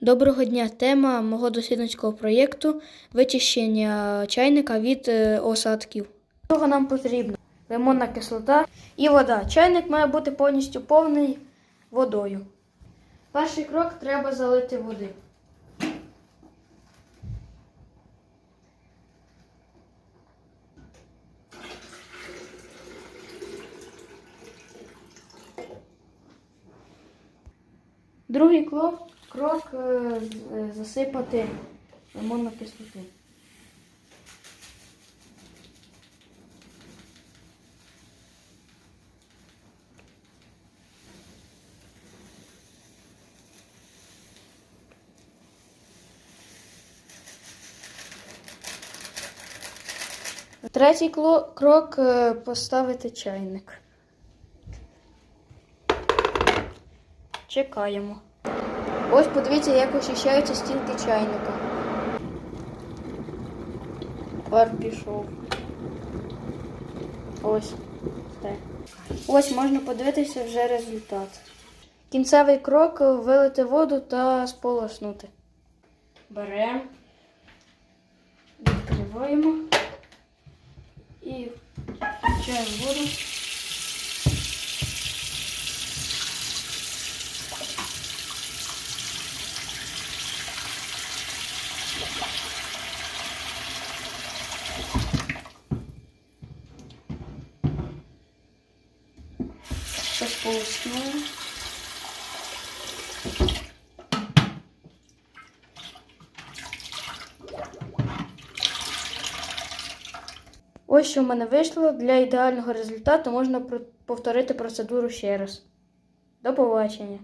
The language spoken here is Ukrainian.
Доброго дня! Тема мого дослідницького проєкту вичищення чайника від е, осадків. Того нам потрібно лимонна кислота і вода. Чайник має бути повністю повний водою. Перший крок треба залити води. Другий крок, крок е, засипати лимонну кислоту. Третій крок е, поставити чайник. Чекаємо. Ось подивіться, як очищаються стінки чайника. Пар пішов. Ось. Все. Ось можна подивитися вже результат. Кінцевий крок вилити воду та сполоснути. Беремо, відкриваємо і включаємо воду. Все сполоснули. Ось що в мене вийшло. Для ідеального результату можна повторити процедуру ще раз. До побачення.